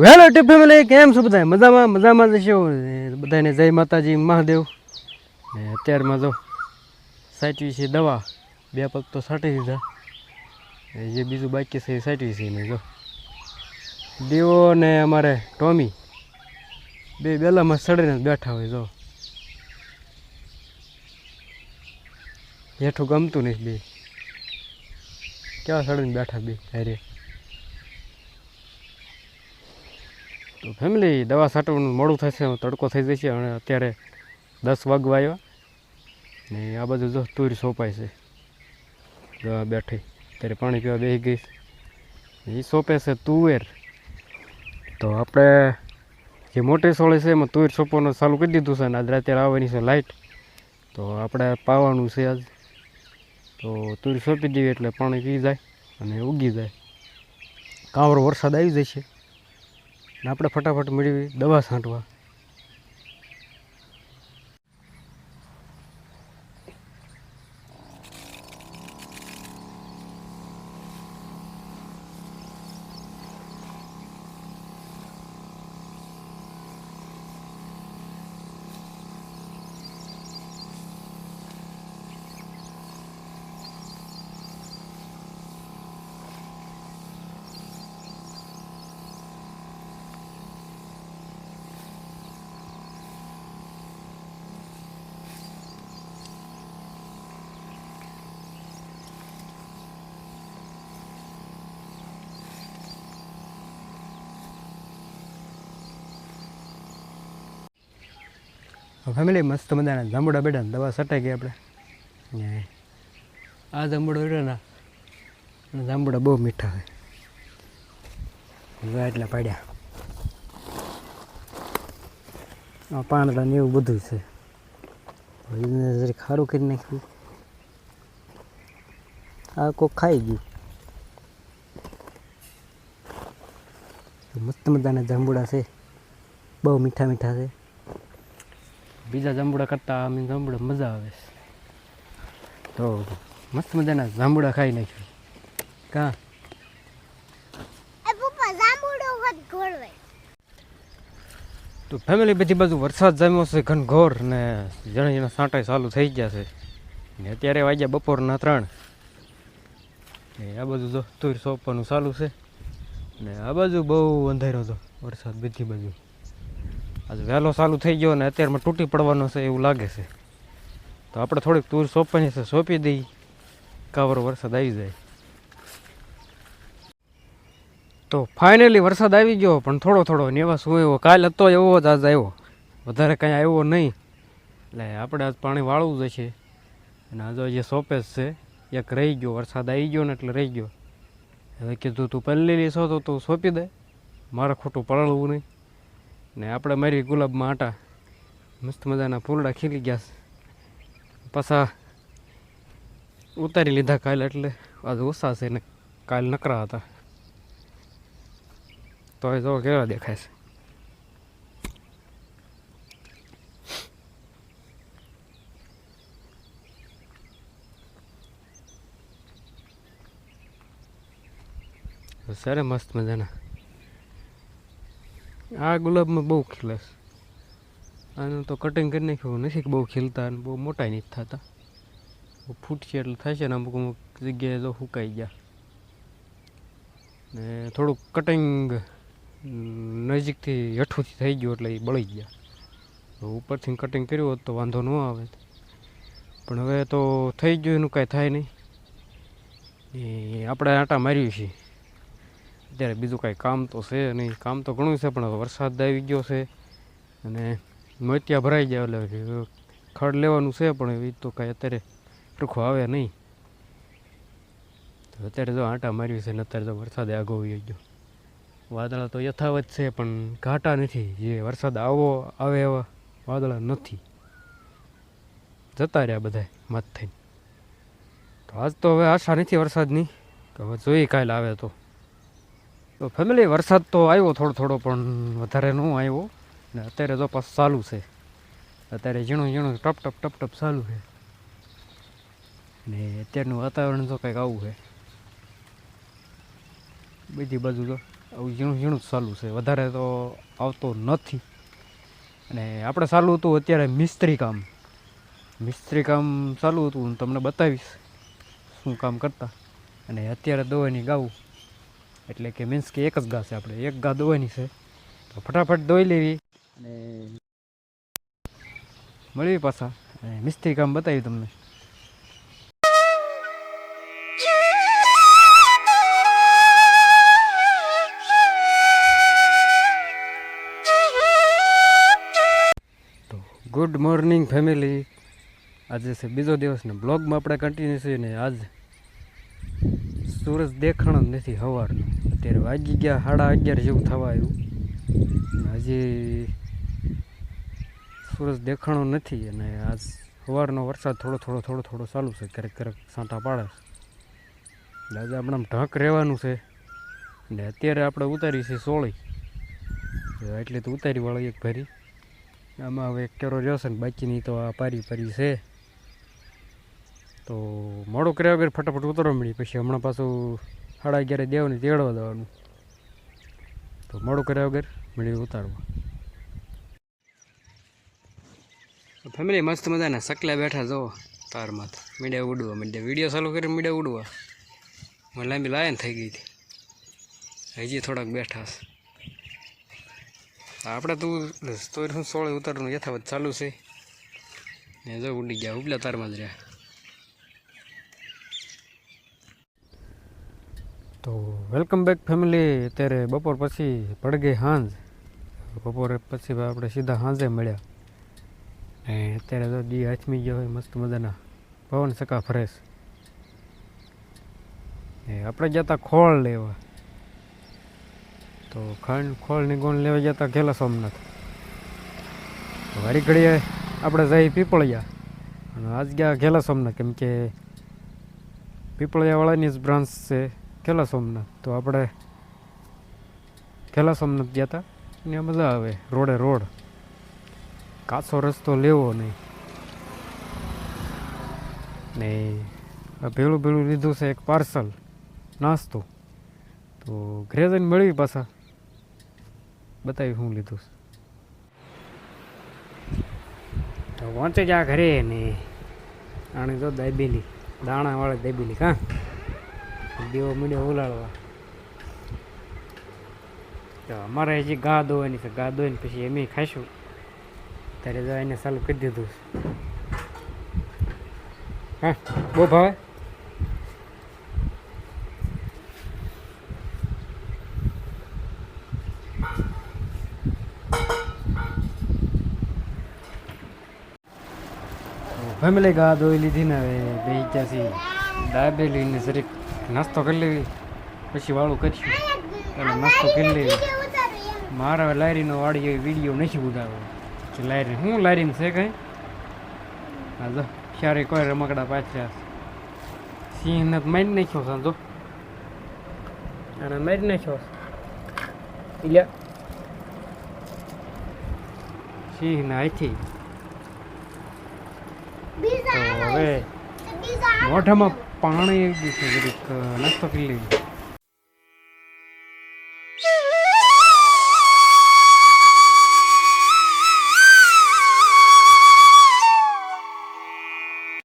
વેલો tip family કેમ છો બધા મજામાં મજામાં જ છો બધાને જય માતાજી, મહાદેવ. ને અત્યારમાં જો સાચવી છે દવા. બે પગ તો સાટી દીધા. જે બીજું બાકી છે એ સાચવી છે ને જો. દેવો ને અમારે ટોમી. બે બેલામાં સડીને બેઠા હોય જો. હેઠું ગમતું નહીં બે. કેવા સડીને બેઠા બે? હારે તો ફેમિલી દવા છાંટવાનું મોડું થશે તડકો થઈ જશે, અને અત્યારે દસ વાગવા આવ્યા. ને આ બાજુ જો તુર સોંપાય છે. દવા બેઠી, અત્યારે પાણી પીવા બેસી ગઈ એ સોંપે છે તુવેર. તો આપણે જે મોટી સોળી છે એમાં તુવેર સોંપવાનું ચાલુ કરી દીધું છે અને આજ રાત્યારે આવવાની છે લાઇટ તો આપણે પાવાનું છે આજ. તો તુર સોંપી દઈએ એટલે પાણી પી જાય અને ઉગી જાય. કાવરો વરસાદ આવી જશે. ને આપણે ફટાફટ મેળવી દવા છાંટવા. ફેમિલી મસ્ત મજાના. જાંબુડા બેઠા દવા સટાઈ ગઈ આપણે. આ જાંબુડા બેઠા ને જાંબુડા બહુ મીઠા હોય એટલા પાડ્યા. પાંદડા ને એવું બધું છે. એને ખારું કરી નાખ્યું. આ કોક ખાઈ ગયું. મસ્ત મજાના જાંબુડા છે. બહુ મીઠા મીઠા છે. બીજા જાંબુડા કરતાં આમ જાંબુડા મજા આવે છે. તો મસ્ત મજાના જાંબુડા ખાઈ નાખ્યું. કાં? તો ફેમિલી બધી બાજુ વરસાદ જામ્યો છે ઘનઘોર ને જણા જણા સાંટાઈ ચાલુ થઈ ગયા છે. ને અત્યારે વાગ્યા બપોરના ત્રણ. ને આ બાજુ જો તુર સોંપવાનું ચાલુ છે. ને આ બાજુ બહુ અંધારો હતો વરસાદ બધી બાજુ. આજે વહેલો ચાલુ થઈ ગયો ને અત્યારમાં તૂટી પડવાનો છે એવું લાગે છે. તો આપણે થોડીક તૂર સોંપવાની છે, સોંપી દઈ કાવરો વરસાદ આવી જાય. તો ફાઇનલી વરસાદ આવી ગયો, પણ થોડો થોડો ને એવા શું એવો. કાલ હતો એવો જ આજ આવ્યો. વધારે કાંઈ આવ્યો નહીં. એટલે આપણે આજ પાણી વાળવું જ છે. અને આજે જે સોપેજ છે. એક રહી ગયો, વરસાદ આવી ગયો ને એટલે રહી ગયો. હવે કીધું તું પહેલેલી છો તો તું સોંપી દે. મારે ખોટું પલળવું નહીં. ને આપણે મારી ગુલાબમાં આટા. મસ્ત મજાના ફૂલડા ખીલી ગયા છે. પાછા ઉતારી લીધા કાલ એટલે આજે ઓછા છે ને કાલ નકરા હતા. તો એ જો કેવા દેખાય છે. સરે મસ્ત મજાના. આ ગુલાબમાં બહુ ખીલે આનું તો કટિંગ કરી નાખ્યું નથી કે બહુ ખીલતા અને બહુ મોટા નથી થતા. બહુ ફૂટશે એટલે થશે ને અમુક અમુક જગ્યાએ તો સુકાઈ ગયા. ને થોડુંક કટિંગ નજીકથી હેઠુંથી થઈ ગયું એટલે એ બળી ગયા. ઉપરથી કટિંગ કર્યું હોત તો વાંધો ન આવે. પણ હવે તો થઈ ગયું, એનું કાંઈ થાય નહીં. એ આપણે આટા માર્યું છીએ અત્યારે બીજું કાંઈ કામ તો છે નહીં. કામ તો ઘણું છે, પણ વરસાદ આવી ગયો છે. અને મોતિયા ભરાઈ ગયા એટલે ખડ લેવાનું છે, પણ એ તો કાંઈ અત્યારે ટૂંકો આવે નહીં. અત્યારે જો આંટા માર્યું છે ને અત્યારે તો વરસાદે આગો આવી ગયો. વાદળા તો યથાવત છે, પણ ઘાટા નથી. જે વરસાદ આવો, આવે એવા વાદળા નથી. જતા રહ્યા બધા મત થઈને. તો આજ તો હવે આશા નથી વરસાદની તો હવે જોઈએ કાલે આવે તો. તો ફેમિલી વરસાદ તો આવ્યો થોડો થોડો, પણ વધારે ન આવ્યો. ને અત્યારે તો પાસ ચાલુ છે. અત્યારે ઝીણું ઝીણું ટપ ટપ ટપ ટપ ચાલુ છે. ને અત્યારનું વાતાવરણ તો કંઈક આવું છે. બીજી બાજુ તો આવું ઝીણું ઝીણું જ ચાલુ છે. વધારે તો આવતો નથી. અને આપણે ચાલુ હતું અત્યારે મિસ્ત્રી કામ. મિસ્ત્રી કામ ચાલુ હતું, હું તમને બતાવીશ શું કામ કરતા. અને અત્યારે દોવાની ગાવું એટલે કે મીન્સ કે એક જ ગા છે આપણે એક ગા દોવાની છે. તો ફટાફટ દોઈ લેવી. અને મળવી પાછા. અને મિસ્ત્રી કામ બતાવ્યું તમને. તો ગુડ મોર્નિંગ ફેમિલી. આજે છે બીજો દિવસ ને બ્લોગમાં આપણે કન્ટિન્યુ છે ને આજ સૂરજ દેખાણો જ નથી સવારનો અત્યારે વાગી ગયા સાડા અગિયાર જેવું થવા આવ્યું. હજી સૂરજ દેખાણો નથી અને આજ સવારનો વરસાદ થોડો થોડો થોડો થોડો ચાલુ છે. ક્યારેક ક્યારેક સાંટા પાડે છે. એટલે આજે આપણે ઢંક રહેવાનું છે. ને અત્યારે આપણે ઉતારી છે સોળી. એટલે તો ઉતારી વાળી એક ભરી. આમાં હવે એક કેરો રહેશે ને બાકીની તો આ પારી પારી છે. તો મોડું કર્યા વગર ફટાફટ ઉતરવા મળી પછી હમણાં પાછું સાડા અગિયારે દેવને તેડવા દેવાનું તો મોડું કર્યા વગર મળી ઉતારવા. ફેમિલી, મસ્ત મજાના. સકલા બેઠા જો તારમાં. મીડિયા ઉડવા મીડિયા. વીડિયો ચાલુ કરીને મીડિયા ઉડવા. મને લાંબી લાયન થઈ ગઈ હતી. હજી થોડાક બેઠા આપણે તું તો સોળે ઉતારવાનું યથાવત ચાલુ છે. ને જો ઉડી ગયા, ઉપલા તારમાં જ રહ્યા. તો વેલકમ બેક ફેમિલી અત્યારે બપોર પછી પડ ગઈ સાંજ બપોરે પછી આપણે સીધા સાંજે મળ્યા. ને અત્યારે તો દી હાથમી ગયો હોય, મસ્ત મજાના. પવન સકા ફ્રેશ ને આપણે હતા ખોળ લેવા. તો ખાંડ ખોળની ગોણ લેવા ગયા હતા ઘેલા સોમનાથ વારી ઘડીએ આપણે જઈ પીપળિયા. અને આજ ગયા ઘેલા સોમનાથ. કેમ કે પીપળિયાવાળાની જ બ્રાન્ચ છે. ઘેલા સોમનાથ? તો આપણે ઘેલા સોમનાથ ગયા હતા ત્યાં મજા આવે, રોડે રોડ. કાચો રસ્તો લેવો નહીં. ને ભેળું ભેળું લીધું છે એક પાર્સલ, નાસ્તો. તો ઘરે જઈને મળવી પાછા. બતાવી હું લીધું તો પહોંચે જા ઘરે ને. આણે તો દાબેલી, દાણાવાળી દાબેલી કાં દીવો મીડિયો ઉલાળવા. તો અમારે હજી ગા દોવાની છે ગા દોઈને પછી એમ ખાઈશું. ત્યારે જો એને ચાલુ કરી દીધું. હા, બહુ ભાવે? ફેમિલી ગા દોઈ લીધી ને હવે બે ત્યાંથી દાબેલી ને જરીક નાસ્તો કરી લેવી. પછી વાળું કરીશું. એટલે નાસ્તો કરી લેવી. મારા લારીનો વાળી વીડિયો નથી ઉતારવો. કે લારી હું લારીને છે કઈ? હા જો ક્યારે કોઈ રમકડા પાછા સિંહને મારી નાખ્યો સાંધો અને મારી નાખ્યો એટલે સિંહને હાથી. હવે મોઢામાં પાણી નાસ્તો કરી લેવી